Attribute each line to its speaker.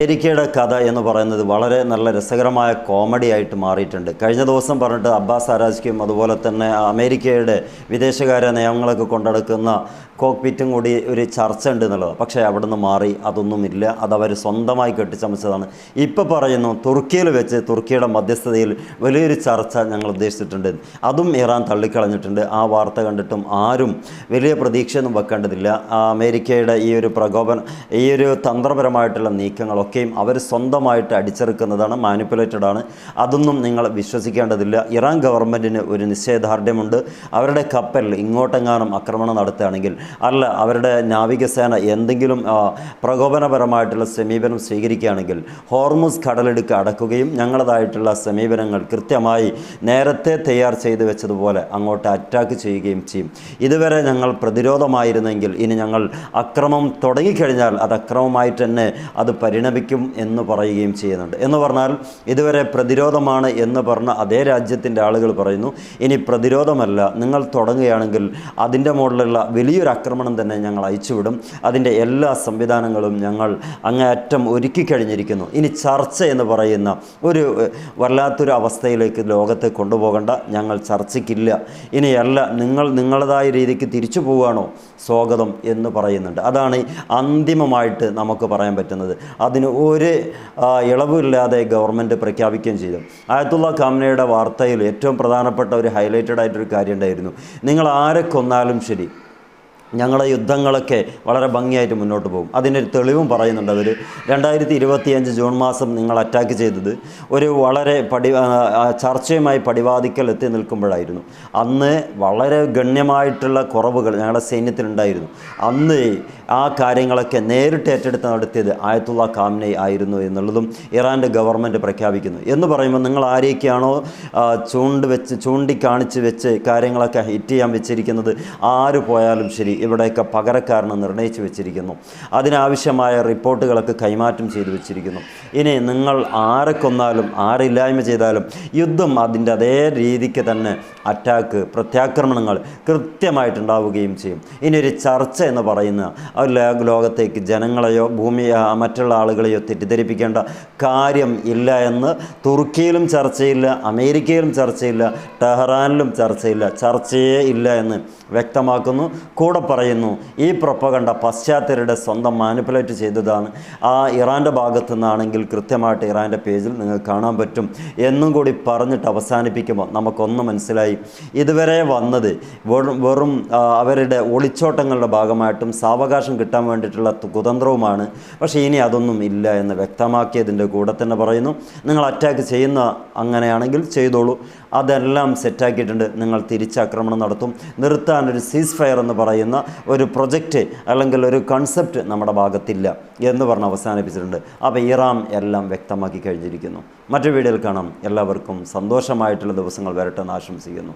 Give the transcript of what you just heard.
Speaker 1: അമേരിക്കയുടെ കഥ എന്ന് പറയുന്നത് വളരെ നല്ല രസകരമായ കോമഡി ആയിട്ട് മാറിയിട്ടുണ്ട്. കഴിഞ്ഞ ദിവസം പറഞ്ഞിട്ട് അബ്ബാസ് ആരാജിക്കും അതുപോലെ തന്നെ അമേരിക്കയുടെ വിദേശകാര്യ നിയമങ്ങളൊക്കെ കൊണ്ടെടുക്കുന്ന കോക്പിറ്റും കൂടി ഒരു ചർച്ച ഉണ്ട് എന്നുള്ളത്. പക്ഷേ അവിടെ നിന്ന് മാറി അതൊന്നുമില്ല. അതവർ സ്വന്തമായി കെട്ടിച്ചമച്ചതാണ്. ഇപ്പോൾ പറയുന്നു തുർക്കിയിൽ വെച്ച് തുർക്കിയുടെ മധ്യസ്ഥതയിൽ വലിയൊരു ചർച്ച ഞങ്ങൾ ഉദ്ദേശിച്ചിട്ടുണ്ട്. അതും ഇറാൻ തള്ളിക്കളഞ്ഞിട്ടുണ്ട്. ആ വാർത്ത കണ്ടിട്ടും ആരും വലിയ പ്രതീക്ഷയൊന്നും വെക്കേണ്ടതില്ല. അമേരിക്കയുടെ ഈ ഒരു പ്രകോപനം ഈ ഒരു തന്ത്രപരമായിട്ടുള്ള നീക്കങ്ങളൊക്കെയും അവർ സ്വന്തമായിട്ട് അടിച്ചെറുക്കുന്നതാണ് മാനിപ്പുലേറ്റഡ് ആണ്. അതൊന്നും നിങ്ങൾ വിശ്വസിക്കേണ്ടതില്ല. ഇറാൻ ഗവൺമെന്റിന് ഒരു നിശ്ചയദാർഢ്യമുണ്ട് അവരുടെ കപ്പൽ ഇങ്ങോട്ടെങ്ങാനും ആക്രമണം നടത്തുകയാണെങ്കിൽ അല്ല അവരുടെ നാവികസേന എന്തെങ്കിലും പ്രകോപനപരമായിട്ടുള്ള സമീപനം സ്വീകരിക്കുകയാണെങ്കിൽ ഹോർമുസ് കടലെടുക്ക് അടക്കുകയും ഞങ്ങളതായിട്ടുള്ള സമീപനങ്ങൾ കൃത്യമായി നേരത്തെ തയ്യാർ ചെയ്തു വെച്ചതുപോലെ അങ്ങോട്ട് അറ്റാക്ക് ചെയ്യുകയും ചെയ്യും. ഇതുവരെ ഞങ്ങൾ പ്രതിരോധമായിരുന്നെങ്കിൽ ഇനി ഞങ്ങൾ അക്രമം തുടങ്ങിക്കഴിഞ്ഞാൽ അത് അക്രമമായിട്ട് തന്നെ അത് പരിണമിക്കും എന്ന് പറയുകയും ചെയ്യുന്നുണ്ട്. എന്ന് പറഞ്ഞാൽ ഇതുവരെ പ്രതിരോധമാണ് എന്ന് പറഞ്ഞ അതേ രാജ്യത്തിന്റെ ആളുകൾ പറയുന്നു ഇനി പ്രതിരോധമല്ല നിങ്ങൾ തുടങ്ങുകയാണെങ്കിൽ അതിന്റെ മുകളിലുള്ള വലിയൊരു ആക്രമണം തന്നെ ഞങ്ങൾ അയച്ചുവിടും. അതിന്റെ എല്ലാ സംവിധാനങ്ങളും ഞങ്ങൾ അങ്ങേയറ്റം ഒരുക്കി കഴിഞ്ഞിരിക്കുന്നു. ഇനി ചർച്ച എന്ന് പറയുന്ന ഒരു വല്ലാത്തൊരു അവസ്ഥയിലേക്ക് ലോകത്തെ കൊണ്ടുപോകേണ്ട ഞങ്ങൾ ചർച്ചയ്ക്കില്ല. ഇനിയല്ല നിങ്ങൾ നിങ്ങളതായ രീതിക്ക് തിരിച്ചു പോവുകയാണോ? സ്വാഗതം എന്ന് പറയുന്നുണ്ട്. അതാണ് അന്തിമമായിട്ട് നമുക്ക് പറയാൻ പറ്റുന്നത്. അതിന് ഒരു ഇളവുമില്ലാതെ ഗവൺമെന്റ് പ്രഖ്യാപിക്കുകയും ചെയ്തു. ആയത്തുള്ള കാമനയുടെ വാർത്തയിൽ ഏറ്റവും പ്രധാനപ്പെട്ട ഒരു ഹൈലൈറ്റഡ് ആയിട്ടൊരു കാര്യം ഉണ്ടായിരുന്നു. നിങ്ങൾ ആരെ കൊന്നാലും ശരി ഞങ്ങളുടെ യുദ്ധങ്ങളൊക്കെ വളരെ ഭംഗിയായിട്ട് മുന്നോട്ട് പോകും. അതിനൊരു തെളിവും പറയുന്നുണ്ട് അവർ രണ്ടായിരത്തി ഇരുപത്തിയഞ്ച് ജൂൺ മാസം നിങ്ങൾ അറ്റാക്ക് ചെയ്തത് ഒരു വളരെ പടി ചർച്ചയുമായി പടിവാദിക്കൽ എത്തി നിൽക്കുമ്പോഴായിരുന്നു. അന്ന് വളരെ ഗണ്യമായിട്ടുള്ള കുറവുകൾ ഞങ്ങളുടെ സൈന്യത്തിലുണ്ടായിരുന്നു. അന്ന് ആ കാര്യങ്ങളൊക്കെ നേരിട്ട് ഏറ്റെടുത്ത് നടത്തിയത് ആയത്തുള്ള കാമിനെ ആയിരുന്നു എന്നുള്ളതും ഇറാന്റെ ഗവൺമെന്റ് പ്രഖ്യാപിക്കുന്നു. എന്ന് പറയുമ്പോൾ നിങ്ങൾ ആരെയൊക്കെയാണോ ചൂണ്ട് വെച്ച് ചൂണ്ടിക്കാണിച്ച് വെച്ച് കാര്യങ്ങളൊക്കെ ഹിറ്റ് ചെയ്യാൻ വെച്ചിരിക്കുന്നത് ആര് പോയാലും ശരി ഇവിടെയൊക്കെ പകരക്കാരനെ നിർണയിച്ചു വെച്ചിരിക്കുന്നു. അതിനാവശ്യമായ റിപ്പോർട്ടുകളൊക്കെ കൈമാറ്റം ചെയ്തു വെച്ചിരിക്കുന്നു. ഇനി നിങ്ങൾ ആരെ കൊന്നാലും ആരില്ലായ്മ ചെയ്താലും യുദ്ധം അതിന്റെ അതേ രീതിക്ക് തന്നെ അറ്റാക്ക് പ്രത്യാക്രമണങ്ങൾ കൃത്യമായിട്ടുണ്ടാവുകയും ചെയ്യും. ഇനി ഒരു ചർച്ച എന്ന് പറയുന്ന ലോകത്തേക്ക് ജനങ്ങളെയോ ഭൂമി മറ്റുള്ള ആളുകളെയോ തെറ്റിദ്ധരിപ്പിക്കേണ്ട കാര്യം ഇല്ല എന്ന് തുർക്കിയിലും ചർച്ചയില്ല അമേരിക്കയിലും ചർച്ചയില്ല ടെഹ്റാനിലും ചർച്ചയില്ല ചർച്ചയേ ഇല്ല എന്ന് വ്യക്തമാക്കുന്നു. കൂടെ പറയുന്നു ഈ പ്രൊപ്പകണ്ട പശ്ചാത്തലരുടെ സ്വന്തം മാനിപ്പുലേറ്റ് ചെയ്തതാണ്. ആ ഇറാന്റെ ഭാഗത്തു നിന്നാണെങ്കിൽ കൃത്യമായിട്ട് ഇറാന്റെ പേജിൽ നിങ്ങൾക്ക് കാണാൻ പറ്റും. എന്നും കൂടി പറഞ്ഞിട്ട് അവസാനിപ്പിക്കുമ്പോൾ നമുക്കൊന്ന് മനസ്സിലായി ഇതുവരെ വന്നത് വെറും അവരുടെ ഒളിച്ചോട്ടങ്ങളുടെ ഭാഗമായിട്ടും സാവകാശം കിട്ടാൻ വേണ്ടിയിട്ടുള്ള കുതന്ത്രവുമാണ്. പക്ഷേ ഇനി അതൊന്നും ഇല്ല എന്ന് വ്യക്തമാക്കിയതിന്റെ കൂടെ തന്നെ പറയുന്നു നിങ്ങൾ അറ്റാക്ക് ചെയ്യുന്ന അങ്ങനെയാണെങ്കിൽ ചെയ്തോളൂ. അതെല്ലാം സെറ്റാക്കിയിട്ടുണ്ട് നിങ്ങൾ തിരിച്ചാക്രമണം നടത്തും. നിർത്താൻ ഒരു സീസ് ഫയർ എന്ന് പറയുന്ന ഒരു പ്രൊജക്റ്റ് അല്ലെങ്കിൽ ഒരു കൺസെപ്റ്റ് നമ്മുടെ ഭാഗത്തില്ല എന്ന് പറഞ്ഞ് അവസാനിപ്പിച്ചിട്ടുണ്ട്. അപ്പോൾ ഇറാം എല്ലാം വ്യക്തമാക്കി കഴിഞ്ഞിരിക്കുന്നു. മറ്റു വീഡിയോയിൽ കാണാം. എല്ലാവർക്കും സന്തോഷമായിട്ടുള്ള ദിവസങ്ങൾ വരട്ടെ എന്ന് ആശംസിക്കുന്നു.